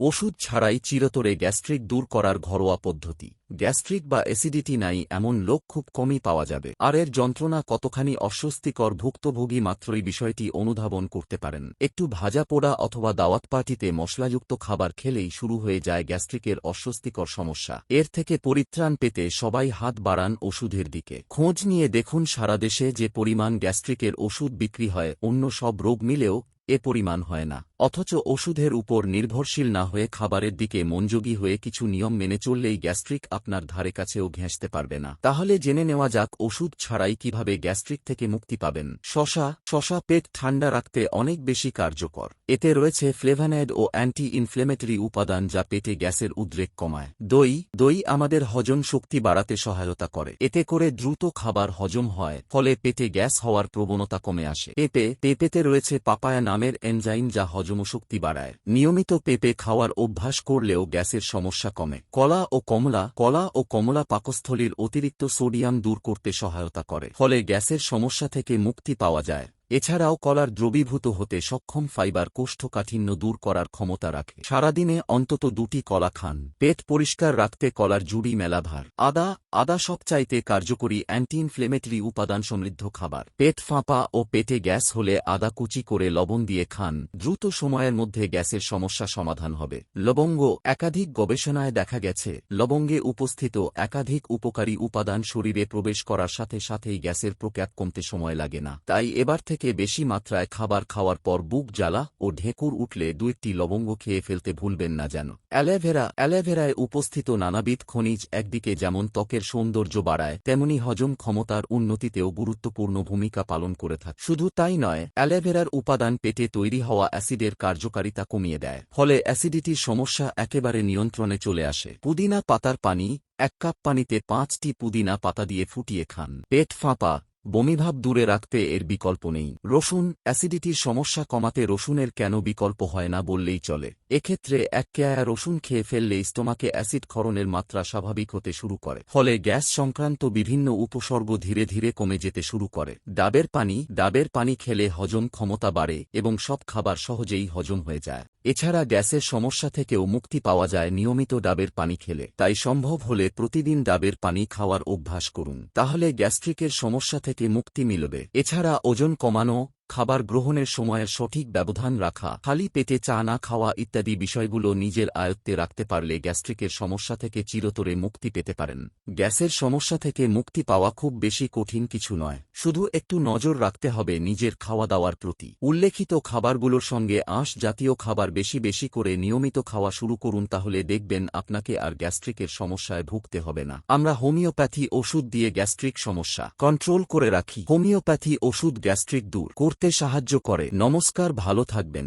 ওষুধ ছাড়াই চিরতরে গ্যাস্ট্রিক দূর করার ঘরোয়া পদ্ধতি। গ্যাস্ট্রিক বা অ্যাসিডিটি নাই এমন লোক খুব কমই পাওয়া যাবে। আর এর যন্ত্রণা কতখানি অস্বস্তিকর ভুক্তভোগী মাত্রই বিষয়টি অনুধাবন করতে পারেন। একটু ভাজা পোড়া অথবা দাওয়াত পার্টিতে মশলাযুক্ত খাবার খেলেই শুরু হয়ে যায় গ্যাস্ট্রিকের অস্বস্তিকর সমস্যা। এর থেকে পরিত্রাণ পেতে সবাই হাত বাড়ান ওষুধের দিকে। খোঁজ নিয়ে দেখুন সারা দেশে যে পরিমাণ গ্যাস্ট্রিকের ওষুধ বিক্রি হয়, অন্য সব রোগ মিলেও এ পরিমাণ হয় না, অথচ ওষুধের উপর নির্ভরশীল না হয়ে খাবারের দিকে মনযোগী হয়ে কিছু নিয়ম মেনে চললেই গ্যাস্ট্রিক আপনার ধারে কাছেও ঘেঁষতে পারবে না। তাহলে জেনে নেওয়া যাক ওষুধ ছাড়াই কীভাবে গ্যাস্ট্রিক থেকে মুক্তি পাবেন। শশা শশা পেট ঠান্ডা রাখতে অনেক বেশি কার্যকর। এতে রয়েছে ফ্লেভানয়েড ও অ্যান্টি ইনফ্লেমেটরি উপাদান যা পেটে গ্যাসের উদ্রেক কমায়। দই দই আমাদের হজম শক্তি বাড়াতে সহায়তা করে। এতে করে দ্রুত খাবার হজম হয়, ফলে পেটে গ্যাস হওয়ার প্রবণতা কমে আসে। পেঁপে, পেঁপেতে রয়েছে পাপায়া নামের এনজাইম যা হজমশক্তি বাড়ায়। নিয়মিত পেঁপে খাওয়ার অভ্যাস করলেও গ্যাসের সমস্যা কমে। কলা ও কমলা, কলা ও কমলা পাকস্থলীর অতিরিক্ত সোডিয়াম দূর করতে সহায়তা করে, ফলে গ্যাসের সমস্যা থেকে মুক্তি পাওয়া যায়। এছাড়াও কলার দ্রবীভূত হতে সক্ষম ফাইবার কোষ্ঠকাঠিন্য দূর করার ক্ষমতা রাখে। সারাদিনে অন্তত দুটি কলা খান। পেট পরিষ্কার রাখতে কলার জুড়ি মেলাভার। আদা আদা সবচাইতে কার্যকরী অ্যান্টি ইনফ্লেমেটরি উপাদান সমৃদ্ধ খাবার। পেট ফাঁপা ও পেটে গ্যাস হলে আদা কুচি করে লবণ দিয়ে খান। দ্রুত সময়ের মধ্যে গ্যাসের সমস্যা সমাধান হবে। লবঙ্গ একাধিক গবেষণায় দেখা গেছে, লবঙ্গে উপস্থিত একাধিক উপকারী উপাদান শরীরে প্রবেশ করার সাথে সাথেই গ্যাসের প্রক্যাপ কমতে সময় লাগে না। তাই এবার থেকে বেশি মাত্রায় খাবার খাওয়ার পর বুক জ্বালা ও ঢেকুর উঠলে দুইটি লবঙ্গ খেয়ে ফেলতে ভুলবেন না যেন। অ্যালোভেরা, অ্যালোভেরায় উপস্থিত নানাবিধ খনিজ একদিকে যেমন ত্বকের সৌন্দর্য বাড়ায়, তেমনি হজম ক্ষমতার উন্নতিতেও গুরুত্বপূর্ণ ভূমিকা পালন করে থাকে। শুধু তাই নয়, অ্যালোভেরার উপাদান পেটে তৈরি হওয়া অ্যাসিডের কার্যকারিতা কমিয়ে দেয়, ফলে অ্যাসিডিটির সমস্যা একেবারে নিয়ন্ত্রণে চলে আসে। পুদিনা পাতার পানি, এক কাপ পানিতে পাঁচটি পুদিনা পাতা দিয়ে ফুটিয়ে খান। পেট ফাঁপা বমিভাব দূরে রাখতে এর বিকল্প নেই। রসুন, অ্যাসিডিটির সমস্যা কমাতে রসুনের কেন বিকল্প হয় না বললেই চলে। এক্ষেত্রে এক কেয়া রসুন খেয়ে ফেললে স্টোমাকে অ্যাসিড ক্ষরণের মাত্রা স্বাভাবিক হতে শুরু করে। ফলে গ্যাস সংক্রান্ত বিভিন্ন উপসর্গ ধীরে ধীরে কমে যেতে শুরু করে। ডাবের পানি ডাবের পানি খেলে হজম ক্ষমতা বাড়ে এবং সব খাবার সহজেই হজম হয়ে যায়। এছাড়া গ্যাসের সমস্যা থেকেও মুক্তি পাওয়া যায় নিয়মিত ডাবের পানি খেলে। তাই সম্ভব হলে প্রতিদিন ডাবের পানি খাওয়ার অভ্যাস করুন। তাহলে গ্যাস্ট্রিকের সমস্যা থেকে মুক্তি মিলবে। এছাড়া ওজন কমানো খাবার গ্রহণের সময়ের সঠিক ব্যবধান রাখা, খালি পেটে চা না খাওয়া ইত্যাদি বিষয়গুলো নিজের আয়ত্তে রাখতে পারলে গ্যাস্ট্রিকের সমস্যা থেকে চিরতরে মুক্তি পেতে পারেন। গ্যাসের সমস্যা থেকে মুক্তি পাওয়া খুব বেশি কঠিন কিছু নয়। শুধু একটু নজর রাখতে হবে নিজের খাওয়া দাওয়ার প্রতি। উল্লেখিত খাবারগুলোর সঙ্গে আঁশ জাতীয় খাবার বেশি বেশি করে নিয়মিত খাওয়া শুরু করুন তাহলে দেখবেন আপনাকে আর গ্যাস্ট্রিকের সমস্যায় ভুগতে হবে না। আমরা হোমিওপ্যাথি ওষুধ দিয়ে গ্যাস্ট্রিক সমস্যা কন্ট্রোল করে রাখি। হোমিওপ্যাথি ওষুধ গ্যাস্ট্রিক দূর। করতে সাহায্য করে। নমস্কার ভালো থাকবেন।